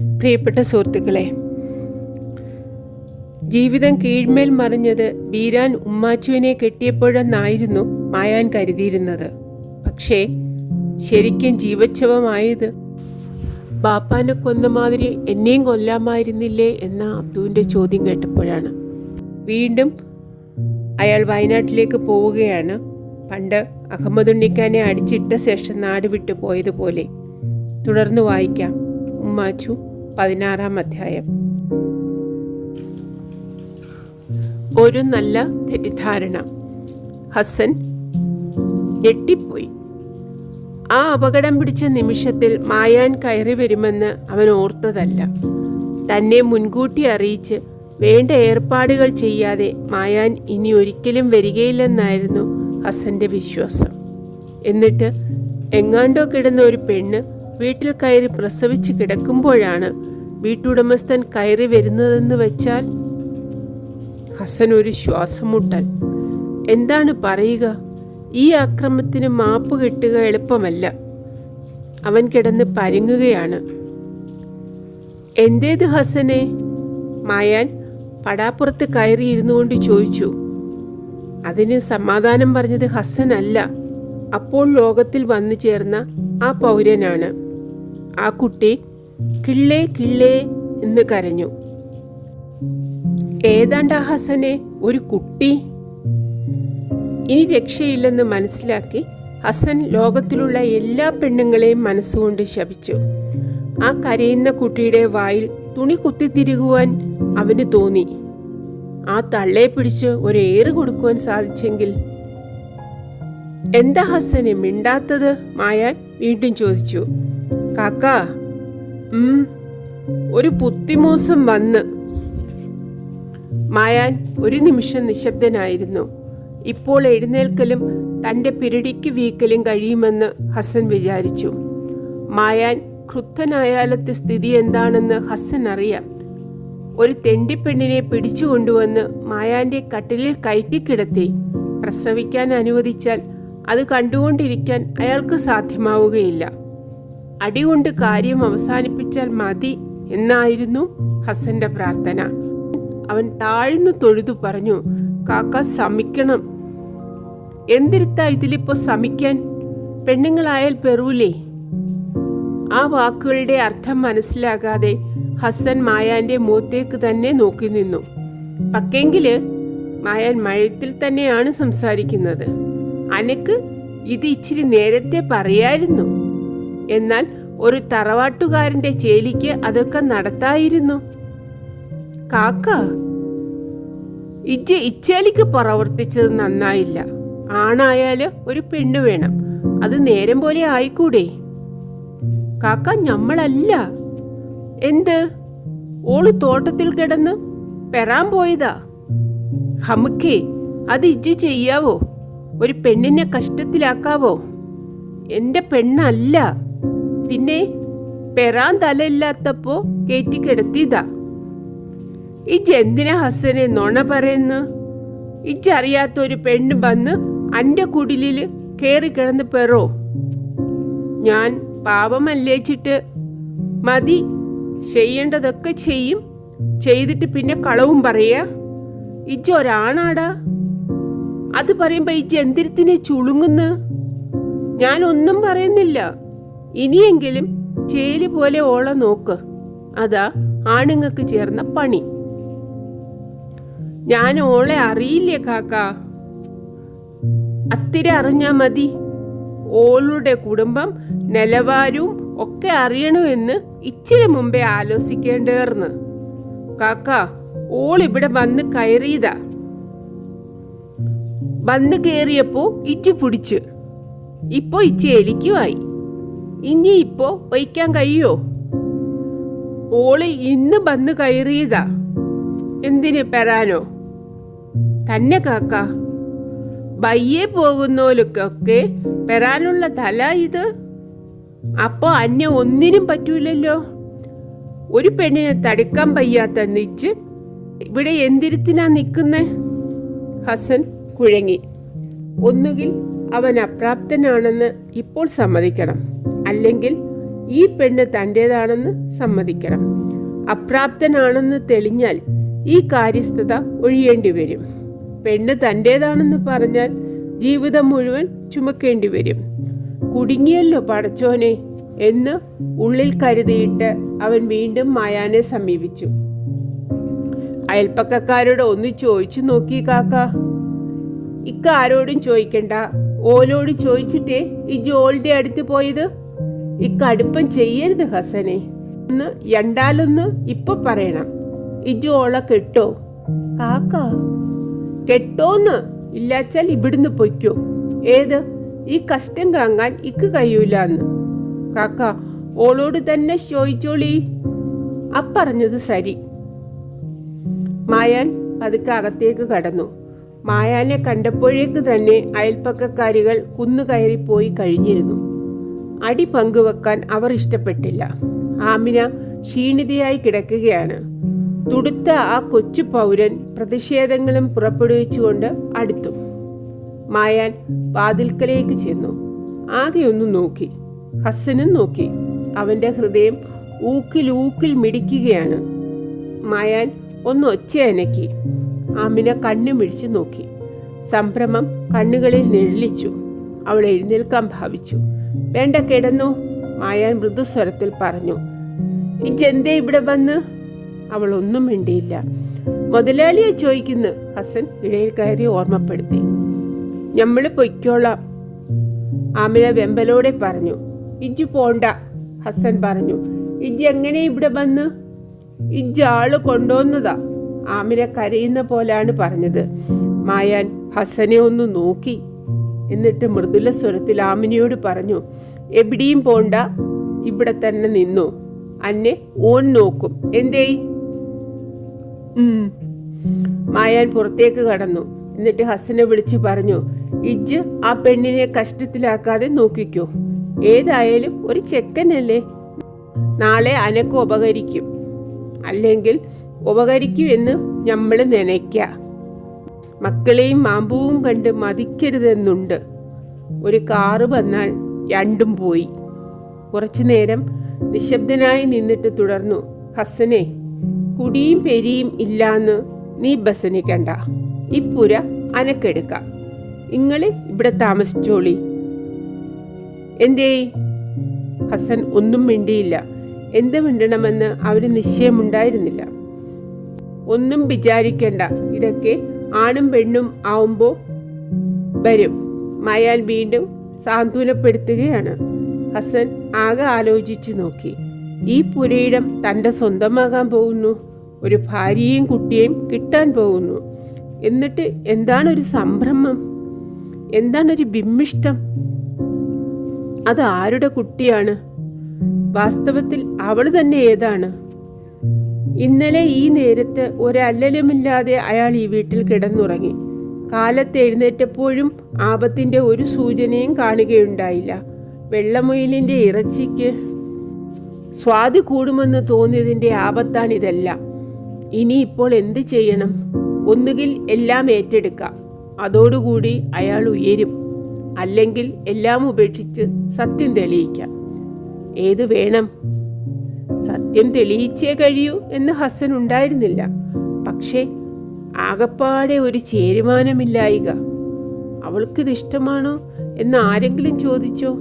പ്രിയപ്പെട്ട സുഹൃത്തുക്കളെ ജീവിതം കീഴ്മേൽ മറിഞ്ഞത് ബീരാൻ ഉമ്മാച്ചുവിനെ കെട്ടിയപ്പോഴെന്നായിരുന്നു മായാൻ കരുതിയിരുന്നത്. പക്ഷേ ശരിക്കും ജീവച്ഛവമായത് ബാപ്പാനെ കൊന്ന മാതിരി എന്നെയും കൊല്ലാമായിരുന്നില്ലേ എന്ന അബ്ദുവിന്റെ ചോദ്യം കേട്ടപ്പോഴാണ്. വീണ്ടും അയാൾ വയനാട്ടിലേക്ക് പോവുകയാണ്. പണ്ട് അഹമ്മദ് ഉണ്ണിക്കാനെ അടിച്ചിട്ട ശേഷം നാട് വിട്ടു പോയതുപോലെ. തുടർന്ന് വായിക്കാം. ഉമ്മാച്ചു പതിനാറാം അധ്യായം. ഒരു നല്ല തെറ്റിദ്ധാരണ. ഹസൻ ഞെട്ടിപ്പോയി. ആ അപകടം പിടിച്ച നിമിഷത്തിൽ മായാൻ കയറി വരുമെന്ന് അവൻ ഓർത്തതല്ല. തന്നെ മുൻകൂട്ടി അറിയിച്ച് വേണ്ട ഏർപ്പാടുകൾ ചെയ്യാതെ മായാൻ ഇനി ഒരിക്കലും വരികയില്ലെന്നായിരുന്നു ഹസന്റെ വിശ്വാസം. എന്നിട്ട് എങ്ങാണ്ടോ കിടന്ന ഒരു പെണ്ണ് വീട്ടിൽ കയറി പ്രസവിച്ച് കിടക്കുമ്പോഴാണ് വീട്ടുടമസ്ഥൻ കയറി വരുന്നതെന്ന് വെച്ചാൽ ഹസൻ ഒരു ശ്വാസം മുട്ടൽ എന്താണ് പറയുക? ഈ അക്രമത്തിന് മാപ്പ് കിട്ടുക എളുപ്പമല്ല. അവൻ കിടന്ന് പരുങ്ങുകയാണ്. എന്തേത് ഹസനെ? മായാൻ പടാപ്പുറത്ത് കയറിയിരുന്നു കൊണ്ട് ചോദിച്ചു. അതിന് സമാധാനം പറഞ്ഞത് ഹസനല്ല. അപ്പോൾ ലോകത്തിൽ വന്നു ചേർന്ന ആ പൗരനാണ്. ആ കുട്ടി കിള്ളേ കിള്ളേ എന്ന് കരഞ്ഞു. ഏതാണ്ടാ ഹസനെ ഒരു കുട്ടി? ഇനി രക്ഷയില്ലെന്ന് മനസ്സിലാക്കി ഹസൻ ലോകത്തിലുള്ള എല്ലാ പെണ്ണുങ്ങളെയും മനസ്സുകൊണ്ട് ശപിച്ചു. ആ കരയുന്ന കുട്ടിയുടെ വായിൽ തുണി കുത്തിത്തിരുകുവാൻ അവന് തോന്നി. ആ തള്ളയെ പിടിച്ച് ഒരു ഏറ് കൊടുക്കുവാൻ സാധിച്ചെങ്കിൽ എന്താ ഹസനെ മിണ്ടാത്തത്? മായാൻ വീണ്ടും ചോദിച്ചു. കാക്ക ഒരു പുത്തിമോസം വന്ന്. മായാൻ ഒരു നിമിഷം നിശബ്ദനായിരുന്നു. ഇപ്പോൾ എഴുന്നേൽക്കലും തന്റെ പിരടിക്ക് വീക്കലും കഴിയുമെന്ന് ഹസൻ വിചാരിച്ചു. മായാൻ ക്രുദ്ധനായാലത്തെ സ്ഥിതി എന്താണെന്ന് ഹസൻ അറിയാം. ഒരു തെണ്ടിപ്പെണ്ണിനെ പിടിച്ചുകൊണ്ടുവന്ന് മായാന്റെ കട്ടിലിൽ കയറ്റിക്കിടത്തി പ്രസവിക്കാൻ അനുവദിച്ചാൽ അത് കണ്ടുകൊണ്ടിരിക്കാൻ അയാൾക്ക് സാധ്യമാവുകയില്ല. അടികൊണ്ട് കാര്യം അവസാനിപ്പിച്ചാൽ മതി എന്നായിരുന്നു ഹസന്റെ പ്രാർത്ഥന. അവൻ താഴ്ന്നു തൊഴുതു പറഞ്ഞു കാക്ക ശമിക്കണം. എന്തിരുത്താ ഇതിലിപ്പോ ശമിക്കാൻ? പെണ്ണുങ്ങളായാൽ പെറൂലേ. ആ വാക്കുകളുടെ അർത്ഥം മനസ്സിലാകാതെ ഹസൻ മായാന്റെ മുഖത്തേക്ക് തന്നെ നോക്കി നിന്നു. പക്കെങ്കിൽ മായാൻ മഴത്തിൽ തന്നെയാണ് സംസാരിക്കുന്നത്. അനക്ക് ഇത് ഇച്ചിരി നേരത്തെ പറയായിരുന്നു. എന്നാൽ ഒരു തറവാട്ടുകാരന്റെ ചേലിക്ക് അതൊക്കെ നടത്തായിരുന്നു. കാക്ക ഇജ്ജ ഇച്ചേലിക്ക് പ്രവർത്തിച്ചത് നന്നായില്ല. ആണായാൽ ഒരു പെണ്ണ് വേണം. അത് നേരം പോലെ ആയിക്കൂടെ? കാക്ക ഞമ്മളല്ല. എന്ത്? ഓൾ തോട്ടത്തിൽ കിടന്ന് പെറാൻ പോയതാ? ഹമുക്കേ അത് ഇജ്ജ് ചെയ്യാവോ? ഒരു പെണ്ണിനെ കഷ്ടത്തിലാക്കാവോ? എന്റെ പെണ്ണല്ല. പിന്നെ പെറാൻ തലയില്ലാത്തപ്പോ കയറ്റിക്കിടത്തിയതാ ഇജ്ജ് എന്തിനാ ഹസനെ നുണ പറയുന്നു? ഇജ്ജറിയാത്ത ഒരു പെണ്ണ് വന്ന് അന്റെ കുടിലിൽ കേറി കിടന്ന് പെറോ? ഞാൻ പാപമല്ലേച്ചിട്ട് മതി ചെയ്യേണ്ടതൊക്കെ ചെയ്യും. ചെയ്തിട്ട് പിന്നെ കളവും പറയാ. ഇജ്ജ് ഒരാണാടാ. അത് പറയുമ്പോ ഇജ്ജ് എന്തിരത്തിനെ ചുളുങ്ങുന്നു? ഞാൻ ഒന്നും പറയുന്നില്ല. ഇനിയെങ്കിലും ചേലി പോലെ ഓള നോക്ക്. അതാ ആണുങ്ങൾക്ക് ചേർന്ന പണി. ഞാൻ ഓളെ അറിയില്ലേ കാക്ക? അത്തിരി അറിഞ്ഞാ മതി. ഓളുടെ കുടുംബം നിലവാരവും ഒക്കെ അറിയണമെന്ന് ഇച്ചിരി മുമ്പേ ആലോചിക്കേണ്ടേർന്ന് കാക്ക ഓൾ ഇവിടെ വന്ന് കയറിയതാ. വന്ന് കയറിയപ്പോ ഇച്ചി പിടിച്ചു. ഇപ്പോ ഇച്ചി എലിക്കുമായി ഇനി ഇപ്പോ വയ്ക്കാൻ കഴിയോ? ഓൾ ഇന്ന് വന്ന് കയറിയതാ. എന്തിന് പെറാനോ തന്നെ കാക്ക. ബയ്യെ പോകുന്നോലൊക്കെ പെറാനുള്ള തല ഇത്. അപ്പോ അന്യ ഒന്നിനും പറ്റൂലല്ലോ. ഒരു പെണ്ണിനെ തടുക്കാൻ വയ്യാത്ത നിച്ച് ഇവിടെ എന്തിരുത്തിനാ നിൽക്കുന്നേ ഹസൻ കുഴങ്ങി. ഒന്നുകിൽ അവൻ അപ്രാപ്തനാണെന്ന് ഇപ്പോൾ സമ്മതിക്കണം. അല്ലെങ്കിൽ ഈ പെണ്ണ് തന്റേതാണെന്ന് സമ്മതിക്കണം. അപ്രാപ്തനാണെന്ന് തെളിഞ്ഞാൽ ഈ കാര്യസ്ഥത ഒഴിയേണ്ടി വരും. പെണ്ണ് തന്റേതാണെന്ന് പറഞ്ഞാൽ ജീവിതം മുഴുവൻ ചുമക്കേണ്ടി വരും. കുടുങ്ങിയല്ലോ പടച്ചോനെ എന്ന് ഉള്ളിൽ കരുതിയിട്ട് അവൻ വീണ്ടും മായാനെ സമീപിച്ചു. അയൽപ്പക്കക്കാരോട് ഒന്ന് ചോദിച്ചു നോക്കി കാക്ക. ഇക്ക ആരോടും ചോദിക്കണ്ട. ഓലോട് ചോദിച്ചിട്ടേ ഈ ജോളിന്റെ അടുത്ത് പോയത്? ഇക്ക അടുപ്പം ചെയ്യരുത് ഹസനെ. ഒന്ന് രണ്ടാലൊന്ന് ഇപ്പൊ പറയണം. ഇജു ഓള കെട്ടോ. കാക്ക കെട്ടോന്ന് ഇല്ലാച്ചാൽ ഇവിടുന്ന് പൊയ്ക്കോ. ഏത്? ഈ കഷ്ടം കാങ്ങാൻ ഇക്ക് കഴിയൂലെന്ന്. കാക്ക ഓളോട് തന്നെ ചോദിച്ചോളി. അപ്പറഞ്ഞത് സരി. മായാൻ പതുക്കെ അകത്തേക്ക് കടന്നു. മായാനെ കണ്ടപ്പോഴേക്ക് തന്നെ അയൽപ്പക്കക്കാരികൾ കുന്നുകയറിപ്പോയി കഴിഞ്ഞിരുന്നു. അടി പങ്കുവെക്കാൻ അവർ ഇഷ്ടപ്പെട്ടില്ല. ആമിന ക്ഷീണിതയായി കിടക്കുകയാണ്. തുടുത്ത ആ കൊച്ചു പൗരൻ പ്രതിഷേധങ്ങളും പുറപ്പെടുവിച്ചുകൊണ്ട് അടുത്തു. മായാൻ വാതിൽക്കലേക്ക് ചെന്നു. ആകെ ഒന്ന് നോക്കി. ഹസ്സനും നോക്കി. അവന്റെ ഹൃദയം ഊക്കിൽ ഊക്കിൽ മിടിക്കുകയാണ്. മായാൻ ഒന്ന് ഒച്ചയനക്കി ആമിന കണ്ണു മിഴിച്ചു നോക്കി. സംഭ്രമം കണ്ണുകളിൽ നിഴലിച്ചു. അവൾ എഴുന്നേൽക്കാൻ ഭാവിച്ചു. വേണ്ട കിടന്നു. മായാൻ മൃദുസ്വരത്തിൽ പറഞ്ഞു ഇജെന്തേ ഇവിടെ വന്ന്? അവൾ ഒന്നും മിണ്ടിയില്ല. മുതലാളിയെ ചോദിക്കുന്നു ഹസൻ ഇടയിൽ കയറി ഓർമ്മപ്പെടുത്തി. ഞമ്മൾ പൊയ്ക്കോളാം ആമിന വെമ്പലോടെ പറഞ്ഞു. ഇജ്ജ് പോണ്ട ഹസൻ പറഞ്ഞു. ഇജ്ജ് എങ്ങനെ ഇവിടെ വന്ന്? ഇജ്ജ് ആൾ കൊണ്ടുവന്നതാ ആമിന കരയുന്ന പോലാണ് പറഞ്ഞത്. മായാൻ ഹസനെ ഒന്ന് നോക്കി. എന്നിട്ട് മൃദുല സ്വരത്തിൽ ആമിനിയോട് പറഞ്ഞു എവിടെയും പോണ്ട ഇവിടെ തന്നെ നിന്നു. അന്നെ ഓൻ നോക്കും. എന്തേ. മായാൻ പുറത്തേക്ക് കടന്നു. എന്നിട്ട് ഹസനെ വിളിച്ചു പറഞ്ഞു ഇജ്ജ് ആ പെണ്ണിനെ കഷ്ടത്തിലാക്കാതെ നോക്കിക്കോ. ഏതായാലും ഒരു ചെക്കനല്ലേ. നാളെ അനക്ക് ഉപകരിക്കും. അല്ലെങ്കിൽ ഉപകരിക്കുമെന്ന് നമ്മൾ നനയ്ക്ക. മക്കളെയും മാമ്പൂവും കണ്ട് മതിക്കരുതെന്നുണ്ട്. ഒരു കാറ് വന്നാൽ രണ്ടും പോയി. കുറച്ചു നേരം നിശബ്ദനായി നിന്നിട്ട് തുടർന്നു ഹസനെ കുടിയും പെരിയും ഇല്ലാന്ന് നീ ബസനിക്കണ്ട ഈ പുര അനക്കെടുക്കാം. ഇങ്ങൾ ഇവിടെ താമസിച്ചോളി. എന്തേ? ഹസൻ ഒന്നും മിണ്ടിയില്ല. എന്ത് മിണ്ടണമെന്ന് അവന് നിശ്ചയമുണ്ടായിരുന്നില്ല. ഒന്നും വിചാരിക്കണ്ട. ഇതൊക്കെ ആണും പെണ്ണും ആവുമ്പോൾ വരും. മയാൻ വീണ്ടും സാന്ത്വനപ്പെടുത്തുകയാണ്. ഹസൻ ആകെ ആലോചിച്ചു നോക്കി. ഈ പുരയിടം തന്റെ സ്വന്തമാകാൻ പോകുന്നു. ഒരു ഭാര്യയും കുട്ടിയെയും കിട്ടാൻ പോകുന്നു. എന്നിട്ട് എന്താണ് ഒരു സംഭ്രമം? എന്താണ് ഒരു ബിംബിഷ്ടം അത് ആരുടെ കുട്ടിയാണ്? വാസ്തവത്തിൽ അവൾ തന്നെ ഏതാണ്? ഇന്നലെ ഈ നേരത്ത് ഒരല്ലലുമില്ലാതെ അയാൾ ഈ വീട്ടിൽ കിടന്നുറങ്ങി. കാലത്ത് എഴുന്നേറ്റപ്പോഴും ആപത്തിന്റെ ഒരു സൂചനയും കാണുകയുണ്ടായില്ല. വെള്ളമുയിലിന്റെ ഇറച്ചിക്ക് സ്വാദ് കൂടുമെന്ന് തോന്നിയതിന്റെ ആപത്താണിതെല്ലാം. ഇനിയിപ്പോൾ എന്ത് ചെയ്യണം? ഒന്നുകിൽ എല്ലാം ഏറ്റെടുക്കാം. അതോടുകൂടി അയാൾ ഉയരും. അല്ലെങ്കിൽ എല്ലാം ഉപേക്ഷിച്ച് സത്യം തെളിയിക്കാം. ഏത് വേണം? സത്യം തെളിയിച്ചേ കഴിയൂ എന്ന് ഹസൻ ഉണ്ടായിരുന്നില്ല. പക്ഷേ ആകപ്പാടെ ഒരു ചേരുമാനമില്ലായിക. അവൾക്കിത് ഇഷ്ടമാണോ എന്ന് ആരെങ്കിലും ചോദിച്ചോ?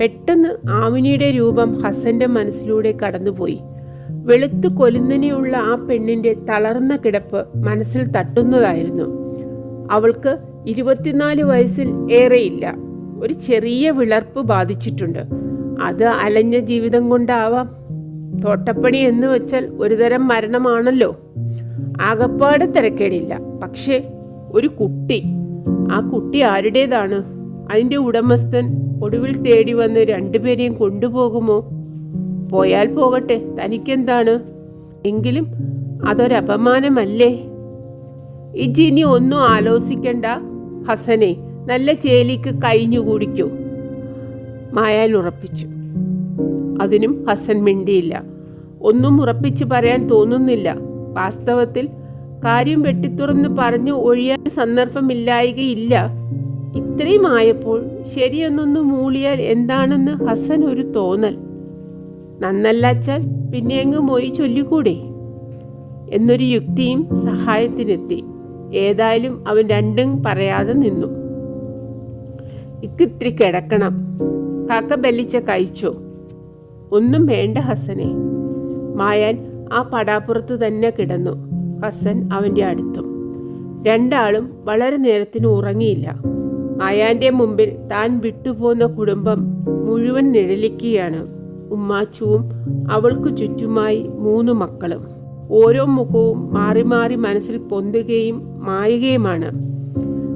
പെട്ടെന്ന് ആമിനിയുടെ രൂപം ഹസന്റെ മനസ്സിലൂടെ കടന്നുപോയി. വെളുത്ത് കൊലുന്നനെയുള്ള ആ പെണ്ണിന്റെ തളർന്ന കിടപ്പ് മനസ്സിൽ തട്ടുന്നതായിരുന്നു. അവൾക്ക് ഇരുപത്തിനാല് വയസ്സിൽ ഏറെയില്ല. ഒരു ചെറിയ വിളർപ്പ് ബാധിച്ചിട്ടുണ്ട്. അത് അലഞ്ഞ ജീവിതം കൊണ്ടാവാം. തോട്ടപ്പണി എന്ന് വെച്ചാൽ ഒരുതരം മരണമാണല്ലോ. ആകപ്പാട് തിരക്കേടില്ല. പക്ഷേ ഒരു കുട്ടി ആ കുട്ടി ആരുടേതാണ്? അതിന്റെ ഉടമസ്ഥൻ ഒടുവിൽ തേടി വന്ന് രണ്ടുപേരെയും കൊണ്ടുപോകുമോ? പോയാൽ പോകട്ടെ. തനിക്കെന്താണ്? എങ്കിലും അതൊരപമാനമല്ലേ? ഇജ്ജ് ഒന്നും ആലോചിക്കണ്ട ഹസനെ. നല്ല ചേലിക്ക് കഴിഞ്ഞു മായാൻ ഉറപ്പിച്ചു. അതിനും ഹസൻ മിണ്ടിയില്ല. ഒന്നും ഉറപ്പിച്ച് പറയാൻ തോന്നുന്നില്ല. വാസ്തവത്തിൽ കാര്യം വെട്ടിത്തുറന്ന് പറഞ്ഞു ഒഴിയാൻ സന്ദർഭമില്ലായികയില്ല. ഇത്രയും ആയപ്പോൾ ശരിയെന്നൊന്ന് മൂളിയാൽ എന്താണെന്ന് ഹസൻ ഒരു തോന്നൽ. നന്നല്ലാച്ചാൽ പിന്നെ അങ്ങ് മൊയ് ചൊല്ലിക്കൂടെ? എന്നൊരു യുക്തിയും സഹായത്തിനെത്തി. ഏതായാലും അവൻ രണ്ടും പറയാതെ നിന്നു. ഇക്കിത്തിരി കിടക്കണം. കാക്ക ബല്ലിച്ച കഴിച്ചോ? ഒന്നും വേണ്ട ഹസനെ. മായാൻ ആ പടാപ്പുറത്ത് തന്നെ കിടന്നു. ഹസൻ അവന്റെ അടുത്തും. രണ്ടാളും വളരെ നേരത്തിന് ഉറങ്ങിയില്ല. മായാന്റെ മുമ്പിൽ താൻ വിട്ടുപോന്ന കുടുംബം മുഴുവൻ നിഴലിക്കുകയാണ്. ഉമ്മാച്ചുവും അവൾക്ക് ചുറ്റുമായി മൂന്ന് മക്കളും. ഓരോ മുഖവും മാറി മാറി മനസ്സിൽ പൊന്തുകയും മായുകയുമാണ്.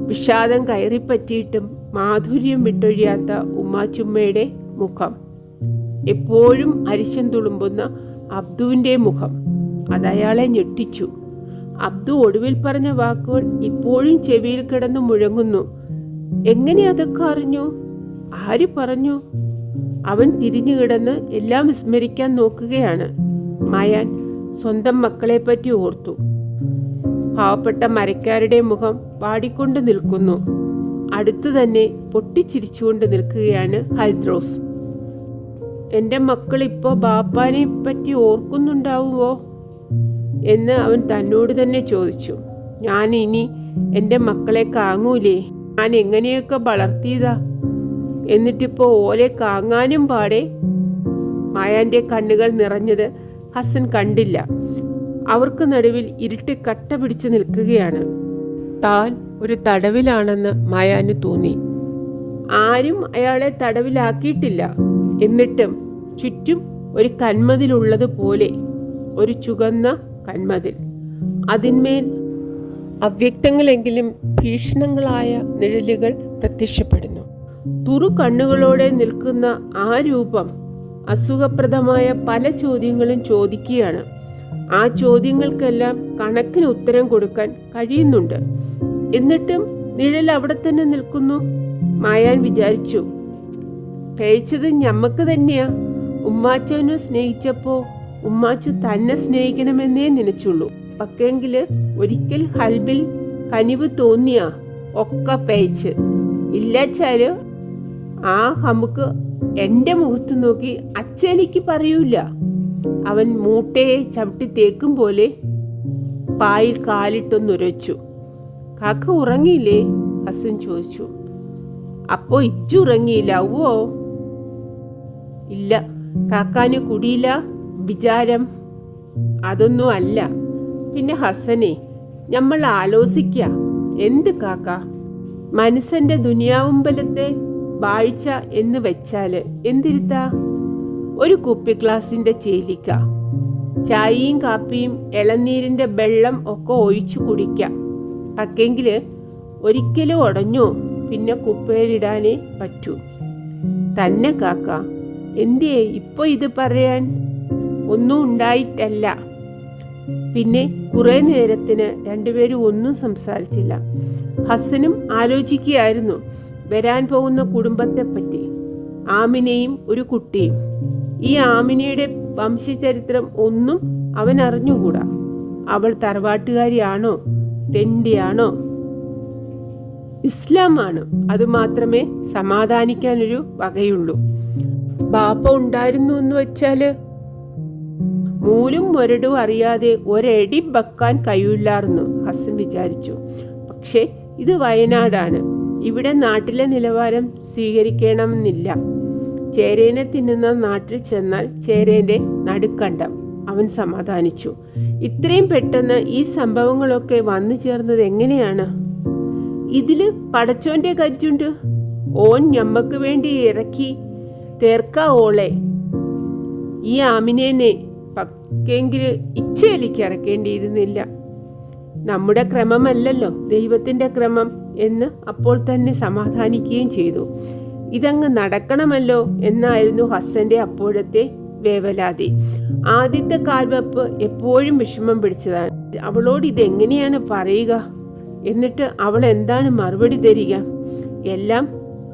വിഷാദം കയറിപ്പറ്റിയിട്ടും മാധുര്യം വിട്ടൊഴിയാത്ത ഉമ്മാച്ചുമ്മയുടെ മുഖം. എപ്പോഴും അരിശം തുളുമ്പുന്ന അബ്ദുവിന്റെ മുഖം. അതയാളെ ഞെട്ടിച്ചു. അബ്ദു ഒടുവിൽ പറഞ്ഞ വാക്കുകൾ ഇപ്പോഴും ചെവിയിൽ കിടന്ന് മുഴങ്ങുന്നു. എങ്ങനെ അതൊക്കെ അറിഞ്ഞു? ആര് പറഞ്ഞു? അവൻ തിരിഞ്ഞു കിടന്ന് എല്ലാം വിസ്മരിക്കാൻ നോക്കുകയാണ്. മായാൻ സ്വന്തം മക്കളെപ്പറ്റി ഓർത്തു. പാവപ്പെട്ട മരക്കാരുടെ മുഖം പാടിക്കൊണ്ട് നിൽക്കുന്നു. അടുത്തു തന്നെ പൊട്ടിച്ചിരിച്ചുകൊണ്ട് നിൽക്കുകയാണ് ഹൈദ്രോസ്. എന്റെ മക്കൾ ഇപ്പോൾ ബാപ്പാനെ പറ്റി ഓർക്കുന്നുണ്ടാവുമോ? എന്ന് അവൻ തന്നോട് തന്നെ ചോദിച്ചു. ഞാൻ ഇനി എന്റെ മക്കളെ കാങ്ങൂലേ? ഞാൻ എങ്ങനെയൊക്കെ വളർത്തിയതാ? എന്നിട്ടിപ്പോ ഓലെ കാങ്ങാനും പാടെ? മായാന്റെ കണ്ണുകൾ നിറഞ്ഞത് ഹസൻ കണ്ടില്ല. അവർക്ക് നടുവിൽ ഇരുട്ട് കട്ട പിടിച്ചു നിൽക്കുകയാണ്. താൻ ഒരു തടവിലാണെന്ന് മായാന് തോന്നി. ആരും അയാളെ തടവിലാക്കിയിട്ടില്ല. എന്നിട്ടും ചുറ്റും ഒരു കന്മതിലുള്ളത് പോലെ ഒരു ചുകന്ന കന്മതിൽ. അതിന്മേൽ അവ്യക്തങ്ങളെങ്കിലും ഭീഷണങ്ങളായ നിഴലുകൾ പ്രത്യക്ഷപ്പെടുന്നു. തുറു കണ്ണുകളോടെ നിൽക്കുന്ന ആ രൂപം അസുഖപ്രദമായ പല ചോദ്യങ്ങളും ചോദിക്കുകയാണ്. ആ ചോദ്യങ്ങൾക്കെല്ലാം കണക്കിന് ഉത്തരം കൊടുക്കാൻ കഴിയുന്നുണ്ട്. എന്നിട്ടും നിഴൽ അവിടെ തന്നെ നിൽക്കുന്നു. മായാൻ വിചാരിച്ചു പേച്ചത് ഞമ്മക്ക് തന്നെയാ. ഉമ്മാച്ചോനെ സ്നേഹിച്ചപ്പോ ഉമ്മാച്ചു തന്നെ സ്നേഹിക്കണമെന്നേ നനച്ചുള്ളൂ. പക്കെങ്കിൽ ഒരിക്കൽ ഹൽബിൽ കനിവ് തോന്നിയാ ഒക്കെ പേച്ച് ഇല്ലാച്ചാൽ ആ ഹമുക്ക് എന്റെ മുഖത്ത് നോക്കി അച്ഛനിക്ക് പറയൂല. അവൻ മൂട്ടയെ ചവിട്ടി തേക്കും പോലെ പായിൽ കാലിട്ടൊന്നുരച്ചു കാക്ക ഉറങ്ങിയില്ലേ? ഹസൻ ചോദിച്ചു. അപ്പോ ഇച്ചു ഉറങ്ങിയില്ല? ഓ ഇല്ല. കാക്കാന് കുടിയില്ല. വിചാരം. അതൊന്നും അല്ല. പിന്നെ ഹസനെ നമ്മൾ ആലോചിക്ക എന്ത് കാക്ക? മനസ്സന്റെ ദുനിയാവുമ്പലത്തെ വാഴ്ച എന്ന് വെച്ചാൽ എന്തിരുത്താ? ഒരു കുപ്പി ഗ്ലാസിന്റെ ചേലിക്ക. ചായയും കാപ്പിയും ഇളനീരിന്റെ വെള്ളം ഒക്കെ ഒഴിച്ചു കുടിക്കാം പക്കെങ്കിൽ ഒരിക്കലും ഉടഞ്ഞു പിന്നെ കുപ്പയിലിടാനേ പറ്റൂ. തന്നെ കാക്ക എന്തേ ഇപ്പോൾ ഇത് പറയാൻ? ഒന്നും ഉണ്ടായിട്ടല്ല. പിന്നെ കുറെ നേരത്തിന് രണ്ടുപേരും ഒന്നും സംസാരിച്ചില്ല. ഹസനും ആലോചിക്കുകയായിരുന്നു വരാൻ പോകുന്ന കുടുംബത്തെ പറ്റി ആമിനയും ഒരു കുട്ടിയും. ഈ ആമിനയുടെ വംശചരിത്രം ഒന്നും അവൻ അറിഞ്ഞുകൂടാ അവൾ തറവാട്ടുകാരിയാണോ? തെണ്ടിയാണോ? ഇസ്ലാമാണ്. അത് മാത്രമേ സമാധാനിക്കാനൊരു വകയുള്ളൂ. ബാപ്പ ഉണ്ടായിരുന്നു എന്ന് വെച്ചാൽ മൂലും മുരടും അറിയാതെ ഒരടി വെക്കാൻ കഴിയില്ലായിരുന്നു ഹസൻ വിചാരിച്ചു. പക്ഷേ ഇത് വയനാടാണ്. ഇവിടെ നാട്ടിലെ നിലവാരം സ്വീകരിക്കണമെന്നില്ല. ചേരേനെ തിന്നുന്ന നാട്ടിൽ ചെന്നാൽ ചേരേന്റെ നടുക്കണ്ടം. അവൻ സമാധാനിച്ചു. ഇത്രയും പെട്ടെന്ന് ഈ സംഭവങ്ങളൊക്കെ വന്നു ചേർന്നത് എങ്ങനെയാണ്? ഇതിൽ പടച്ചോന്റെ കജ്ജുണ്ട് ഓൻ ഞമ്മക്ക് വേണ്ടി ഇറക്കി തേർക്ക ഓളെ. ഈ ആമിനേനെ പക്കെങ്കിൽ ഇച്ഛയിലേക്ക് ഇറക്കേണ്ടിയിരുന്നില്ല. നമ്മുടെ ക്രമമല്ലല്ലോ ദൈവത്തിന്റെ ക്രമം എന്ന് അപ്പോൾ തന്നെ സമാധാനിക്കുകയും ചെയ്തു. ഇതങ്ങ് നടക്കണമല്ലോ എന്നായിരുന്നു ഹസ്സന്റെ അപ്പോഴത്തെ വേവലാതി. ആദ്യത്തെ കാൽവെപ്പ് എപ്പോഴും വിഷമം പിടിച്ചതാണ്. അവളോട് ഇതെങ്ങനെയാണ് പറയുക? എന്നിട്ട് അവൾ എന്താണ് മറുപടി തരിക? എല്ലാം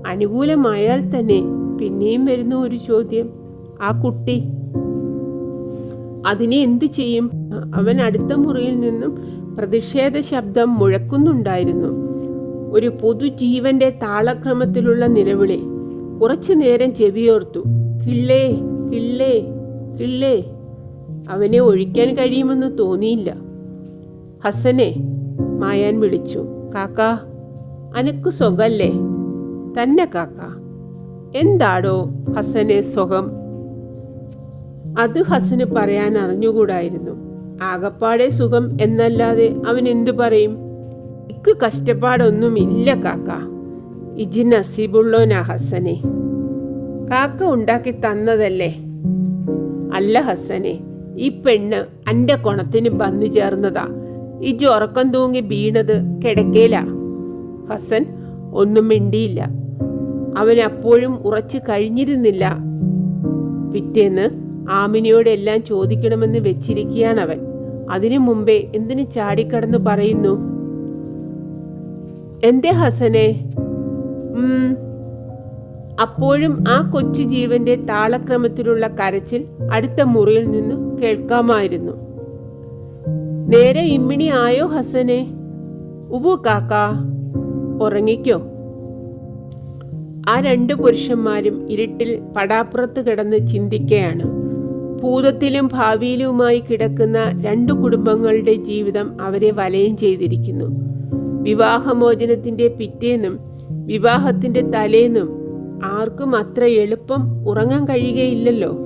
അനുകൂലമായാൽ തന്നെ പിന്നെയും വരുന്ന ഒരു ചോദ്യം. ആ കുട്ടി അതിനെ എന്തു ചെയ്യും? അവൻ അടുത്ത മുറിയിൽ നിന്നും പ്രതിഷേധ ശബ്ദം മുഴക്കുന്നുണ്ടായിരുന്നു. ഒരു പൊതുജീവന്റെ താളക്രമത്തിലുള്ള നിലവിളി കുറച്ചു നേരം ചെവിയോർത്തു. കിള്ളേ കിള്ളേ കിള്ളേ അവനെ ഒഴിക്കാൻ കഴിയുമെന്ന് തോന്നിയില്ല. ഹസനെ മായാൻ വിളിച്ചു. കാക്ക അനക്ക് സുഖല്ലേ? തന്നെ കാക്ക. എന്താടോ ഹസനെ സുഖം? അത് ഹസന് പറയാൻ അറിഞ്ഞുകൂടായിരുന്നു. ആകപ്പാടെ സുഖം എന്നല്ലാതെ അവൻ എന്തു പറയും? ഇക്ക് കഷ്ടപ്പാടൊന്നും ഇല്ല കാക്ക. ഇജി നസീബുള്ളോനാ ഹസനെ. കാക്ക ഉണ്ടാക്കി തന്നതല്ലേ? അല്ല ഹസനെ ഈ പെണ്ണ് അന്റെ കൊണത്തിന് വന്നു ചേർന്നതാ. ഈ ഉറക്കം തൂങ്ങി വീണത് കിടക്കേല ഹസൻ ഒന്നും മിണ്ടിയില്ല. അവൻ അപ്പോഴും ഉറച്ചു കഴിഞ്ഞിരുന്നില്ല. പിറ്റേന്ന് ആമിനിയോട് എല്ലാം ചോദിക്കണമെന്ന് വെച്ചിരിക്കുകയാണ് അവൻ. അതിനു മുമ്പേ എന്തിനു ചാടിക്കടന്ന് പറയുന്നു? എന്തേ ഹസനെ? ഉം അപ്പോഴും ആ കൊച്ചു ജീവന്റെ താളക്രമത്തിലുള്ള കരച്ചിൽ അടുത്ത മുറിയിൽ നിന്ന് കേൾക്കാമായിരുന്നു. നേരെ ഇമ്മിണി ആയോ ഹസനെ? ഉവു കാക്ക ഉറങ്ങിക്കോ. ആ രണ്ട് പുരുഷന്മാരും ഇരുട്ടിൽ പടാപ്പുറത്ത് കിടന്ന് ചിന്തിക്കുകയാണ് ഭൂതത്തിലും ഭാവിയിലുമായി കിടക്കുന്ന രണ്ടു കുടുംബങ്ങളുടെ ജീവിതം അവരെ വലയം ചെയ്തിരിക്കുന്നു. വിവാഹമോചനത്തിന്റെ പിറ്റേന്നും വിവാഹത്തിന്റെ തലേന്നും ആർക്കും അത്ര എളുപ്പം ഉറങ്ങാൻ കഴിയുകയില്ലല്ലോ.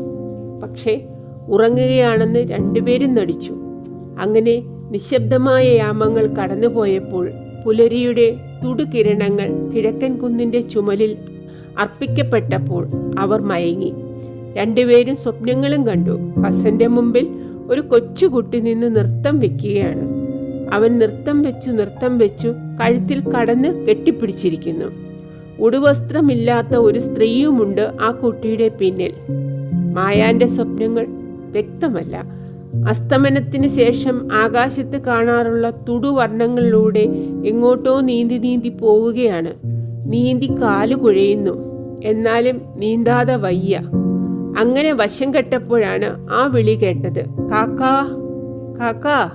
പക്ഷേ ഉറങ്ങുകയാണെന്ന് രണ്ടുപേരും നടിച്ചു. അങ്ങനെ നിശബ്ദമായ യാമങ്ങൾ കടന്നുപോയപ്പോൾ പുലരിയുടെ തുടുകിരണങ്ങൾ കിഴക്കൻ കുന്നിന്റെ ചുമലിൽ അർപ്പിക്കപ്പെട്ടപ്പോൾ അവർ മയങ്ങി. രണ്ടുപേരും സ്വപ്നങ്ങളും കണ്ടു. ഹസന്റെ മുമ്പിൽ ഒരു കൊച്ചുകുട്ടി നിന്ന് നൃത്തം വെക്കുകയാണ്. അവൻ നൃത്തം വെച്ചു നൃത്തം വെച്ചു കഴുത്തിൽ കടന്ന് കെട്ടിപ്പിടിച്ചിരിക്കുന്നു. ഉടുവസ്ത്രമില്ലാത്ത ഒരു സ്ത്രീയുമുണ്ട് ആ കുട്ടിയുടെ പിന്നിൽ. മായാന്റെ സ്വപ്നങ്ങൾ വ്യക്തമല്ല. അസ്തമനത്തിന് ശേഷം ആകാശത്ത് കാണാറുള്ള തുടുവർണങ്ങളിലൂടെ എങ്ങോട്ടോ നീന്തി നീന്തി പോവുകയാണ്. നീന്തി കാലു കുഴയുന്നു. എന്നാലും നീന്താതെ വയ്യ. അങ്ങനെ വശം കെട്ടപ്പോഴാണ് ആ വിളി കേട്ടത്. കാക്കാ കാക്കാ.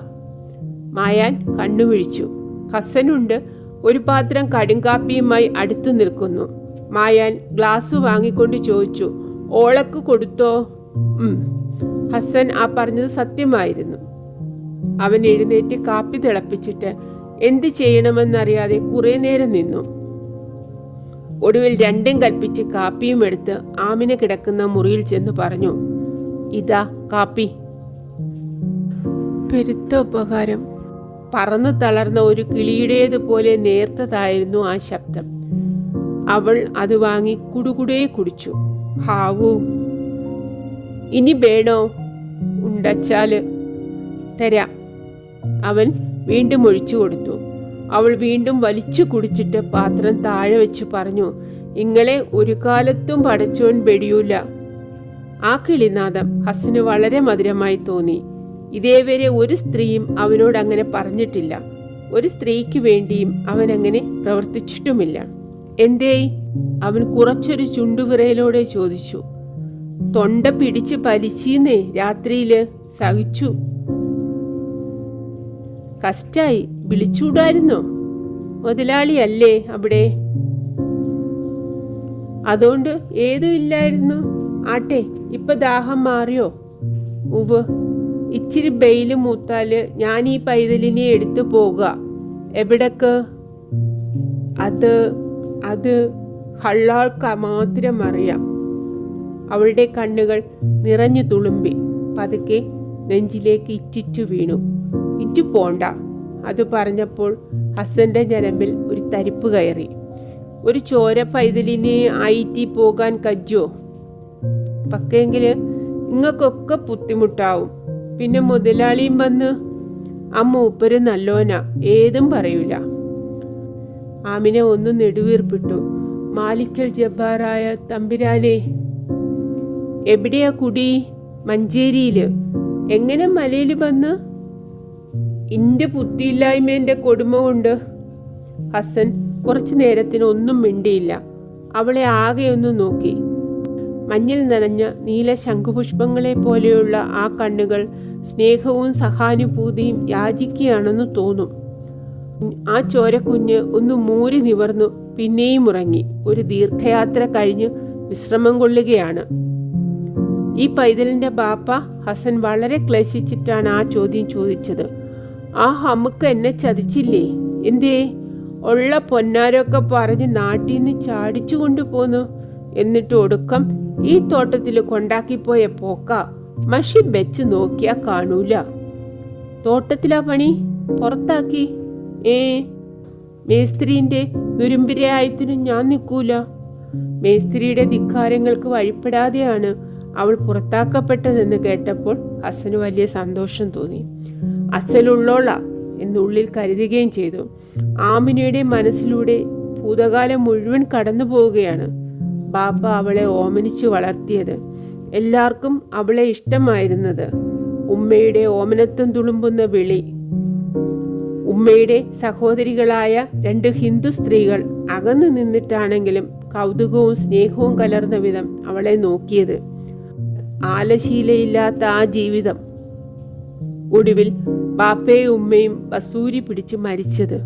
മായാൻ കണ്ണുവിഴിച്ചു. ഹസനുണ്ട് ഒരു പാത്രം കടുങ്കാപ്പിയുമായി അടുത്തു നിൽക്കുന്നു. മായാൻ ഗ്ലാസ് വാങ്ങിക്കൊണ്ട് ചോദിച്ചു ഓളക്ക് കൊടുത്തോ? ഹസൻ ആ പറഞ്ഞത് സത്യമായിരുന്നു. അവൻ എഴുന്നേറ്റ് കാപ്പി തിളപ്പിച്ചിട്ട് എന്ത് ചെയ്യണമെന്നറിയാതെ കുറെ നേരം നിന്നു. ഒടുവിൽ രണ്ടും കൽപ്പിച്ച് കാപ്പിയും എടുത്ത് ആമിന കിടക്കുന്ന മുറിയിൽ ചെന്ന് പറഞ്ഞു ഇതാ കാപ്പി. പെരുത്ത ഉപകാരം. പറന്നു തളർന്ന ഒരു കിളിയുടേതുപോലെ നേർത്തതായിരുന്നു ആ ശബ്ദം. അവൾ അത് വാങ്ങി കുടുകുടേ കുടിച്ചു. ഹാവു ഇനി വേണോ? ഉണ്ടച്ചാൽ തരാം. അവൻ വീണ്ടും ഒഴിച്ചു കൊടുത്തു. അവൾ വീണ്ടും വലിച്ചു കുടിച്ചിട്ട് പാത്രം താഴെ വെച്ച് പറഞ്ഞു ഇങ്ങളെ ഒരു കാലത്തും പടച്ചോൻ വെടിയൂല. ആ കിളിനാദം ഹസന് വളരെ മധുരമായി തോന്നി. ഇതേവരെ ഒരു സ്ത്രീയും അവനോട് അങ്ങനെ പറഞ്ഞിട്ടില്ല. ഒരു സ്ത്രീക്ക് വേണ്ടിയും അവൻ അങ്ങനെ പ്രവർത്തിച്ചിട്ടുമില്ല. എന്തേ അവൻ കുറച്ചൊരു ചുണ്ടുവിറയിലൂടെ ചോദിച്ചു. തൊണ്ട പിടിച്ച് പലിച്ചീന്നേ രാത്രിയിൽ സഹിച്ചു. കഷ്ടായി. വിളിച്ചൂടായിരുന്നോ മുതലാളിയല്ലേ അവിടെ? അതുകൊണ്ട് ഏതും ഇല്ലായിരുന്നു. ആട്ടെ ഇപ്പൊ ദാഹം മാറിയോ? ഉവ് ഇച്ചിരി ബെയിൽ മൂത്താൽ ഞാൻ ഈ പൈതലിനെ എടുത്തു പോകുക എവിടക്ക്? അത് അത് ഹള്ളാൾക്ക് മാത്രം അറിയാം അവളുടെ കണ്ണുകൾ നിറഞ്ഞു തുളുമ്പി. പതുക്കെ നെഞ്ചിലേക്ക് ഇറ്റിറ്റു വീണു. ഇറ്റു പോണ്ട അത് പറഞ്ഞപ്പോൾ ഹസന്റെ ഞരമ്പിൽ ഒരു തരിപ്പ് കയറി. ഒരു ചോര പൈതലിനെ ആയിറ്റി പോകാൻ കജ്ജോ? പക്കെങ്കിൽ നിങ്ങൾക്കൊക്കെ ബുദ്ധിമുട്ടാവും. പിന്നെ മുതലാളിയും വന്ന് ആ മൂപ്പര് നല്ലോനാ ഏതും പറയൂല. ആമിനെ ഒന്ന് നെടുവീർപ്പിട്ടു. മാലിക്കൽ ജബ്ബാറായ തമ്പിരാനെ എവിടെയാ കുടി? മഞ്ചേരിയിൽ. എങ്ങനെ മലയിൽ വന്ന്? ഇന്റെ ബുദ്ധിയില്ലായ്മേന്റെ കൊടുമ കൊണ്ട് ഹസൻ കുറച്ചു നേരത്തിന് ഒന്നും മിണ്ടിയില്ല. അവളെ ആകെ ഒന്ന് നോക്കി. മഞ്ഞിൽ നനഞ്ഞ നീല ശംഖുപുഷ്പങ്ങളെ പോലെയുള്ള ആ കണ്ണുകൾ സ്നേഹവും സഹാനുഭൂതിയും യാചിക്കുകയാണെന്ന് തോന്നും. ആ ചോരക്കുഞ്ഞ് ഒന്ന് മൂരി നിവർന്നു പിന്നെയും ഉറങ്ങി. ഒരു ദീർഘയാത്ര കഴിഞ്ഞ് വിശ്രമം കൊള്ളുകയാണ്. ഈ പൈതലിന്റെ ബാപ്പ ഹസൻ വളരെ ക്ലേശിച്ചിട്ടാണ് ആ ചോദ്യം ചോദിച്ചത്. ആ ഹമുക്ക് എന്നെ ചതിച്ചില്ലേ? എന്തേ? ഉള്ള പൊന്നാരൊക്കെ പറഞ്ഞ് നാട്ടിൽ നിന്ന് ചാടിച്ചു കൊണ്ടുപോന്നു. എന്നിട്ട് ഒടുക്കം ഈ തോട്ടത്തിൽ കൊണ്ടാക്കിപ്പോയ പോക്ക മഷി വെച്ച് നോക്കിയാ കാണൂല. തോട്ടത്തിലാ പണി? പുറത്താക്കി? ഏ? മേസ്ത്രീന്റെ ദുരുമ്പിരയായത്തിനും ഞാൻ നിൽക്കൂല. മേസ്ത്രിയുടെ ധിക്കാരങ്ങൾക്ക് വഴിപ്പെടാതെയാണ് അവൾ പുറത്താക്കപ്പെട്ടതെന്ന് കേട്ടപ്പോൾ ഹസന് വലിയ സന്തോഷം തോന്നി. അസലുള്ളോള എന്നുള്ളിൽ കരുതുകയും ചെയ്തു. ആമിനയുടെ മനസ്സിലൂടെ ഭൂതകാലം മുഴുവൻ കടന്നു പോവുകയാണ് ബാപ്പ അവളെ ഓമനിച്ചു വളർത്തിയത്. എല്ലാവർക്കും അവളെ ഇഷ്ടമായിരുന്നത്. ഉമ്മയുടെ ഓമനത്വം തുളുമ്പുന്ന വിളി. ഉമ്മയുടെ സഹോദരികളായ രണ്ട് ഹിന്ദു സ്ത്രീകൾ അകന്നു നിന്നിട്ടാണെങ്കിലും കൗതുകവും സ്നേഹവും കലർന്ന വിധം അവളെ നോക്കിയത്. ആലശീലയില്ലാത്ത ആ ജീവിതം. ഒടുവിൽ ബാപ്പയും ഉമ്മയും വസൂരി പിടിച്ച് മരിച്ചത്.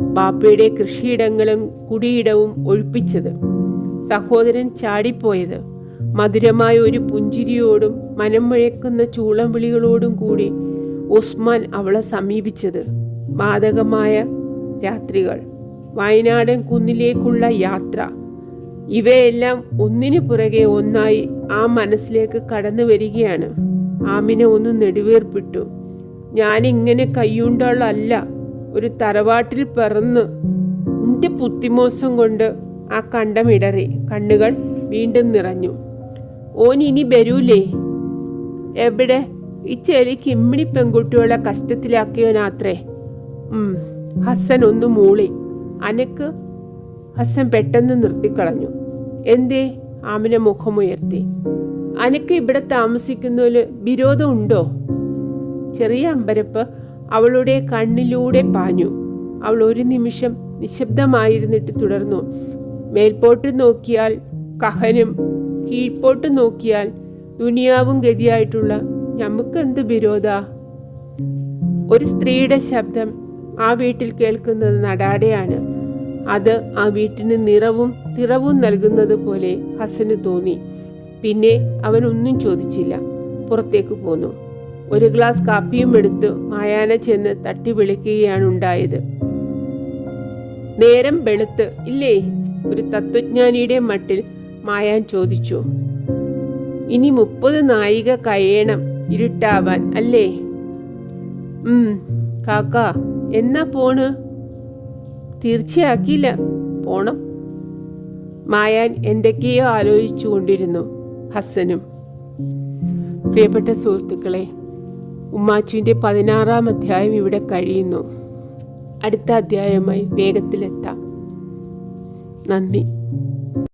ബാപ്പയുടെ കൃഷിയിടങ്ങളും കുടിയിടവും ഒഴിപ്പിച്ചത്. സഹോദരൻ ചാടിപ്പോയത്. മധുരമായ ഒരു പുഞ്ചിരിയോടും മനം മുഴക്കുന്ന ചൂളം വിളികളോടും കൂടി ഉസ്മാൻ അവളെ സമീപിച്ചത്. ബാധകമായ രാത്രികൾ. വയനാടൻ കുന്നിലേക്കുള്ള യാത്ര. ഇവയെല്ലാം ഒന്നിനു പുറകെ ഒന്നായി ആ മനസ്സിലേക്ക് കടന്നു വരികയാണ്. ആമിന ഒന്ന് നെടുവേർപ്പിട്ടു. ഞാനിങ്ങനെ കയ്യുണ്ടാളല്ല. ഒരു തറവാട്ടിൽ പിറന്ന് എന്റെ പുത്തിമോസം കൊണ്ട് ആ കണ്ടമിടറി കണ്ണുകൾ വീണ്ടും നിറഞ്ഞു. ഓൻ ഇനി വരൂലേ? എവിടെ? ഈ ചെലി കിമ്മിണി പെൺകുട്ടികളെ കഷ്ടത്തിലാക്കിയോനാത്രേ ഹസൻ ഒന്ന് മൂളി. അനക്ക് ഹസൻ പെട്ടെന്ന് നിർത്തിക്കളഞ്ഞു. എന്തേ? ആമിന മുഖമുയർത്തി. അനക്ക് ഇവിടെ താമസിക്കുന്നതിൽ വിരോധം ഉണ്ടോ ചെറിയ അമ്പരപ്പ് അവളുടെ കണ്ണിലൂടെ പാഞ്ഞു. അവൾ ഒരു നിമിഷം നിശബ്ദമായിരുന്നിട്ട് തുടർന്നു. മേൽപോട്ട് നോക്കിയാൽ കഹനും കീഴ്പോട്ട് നോക്കിയാൽ ദുനിയാവും ഗതിയായിട്ടുള്ള ഞമ്മക്കെന്ത് വിരോധ ഒരു സ്ത്രീയുടെ ശബ്ദം ആ വീട്ടിൽ കേൾക്കുന്നത് നടാടെയാണ്. അത് ആ വീട്ടിന് നിറവും തിറവും നൽകുന്നത് പോലെ ഹസന് തോന്നി. പിന്നെ അവൻ ഒന്നും ചോദിച്ചില്ല. പുറത്തേക്ക് പോന്നു. ഒരു ഗ്ലാസ് കാപ്പിയും എടുത്ത് മായാന ചെന്ന് തട്ടി വിളിക്കുകയാണ് ഉണ്ടായത്. നേരം വെളുത്ത് ഇല്ലേ ഒരു തത്വജ്ഞാനിയുടെ മട്ടിൽ മായാൻ ചോദിച്ചു. ഇനി മുപ്പത് നായിക കയണം ഇരുട്ടാവാൻ അല്ലേ? ഉം കാക്ക എന്നാ പോണ്? തീർച്ചയാക്കിയില്ല പോണം. മായാൻ എന്തൊക്കെയോ ആലോചിച്ചു കൊണ്ടിരുന്നു ഹസനും പ്രിയപ്പെട്ട സുഹൃത്തുക്കളെ ഉമ്മാച്ചുവിന്റെ പതിനാറാം അധ്യായം ഇവിടെ കഴിയുന്നു. അടുത്ത അധ്യായമായി വേഗത്തിലെത്താം. നന്ദി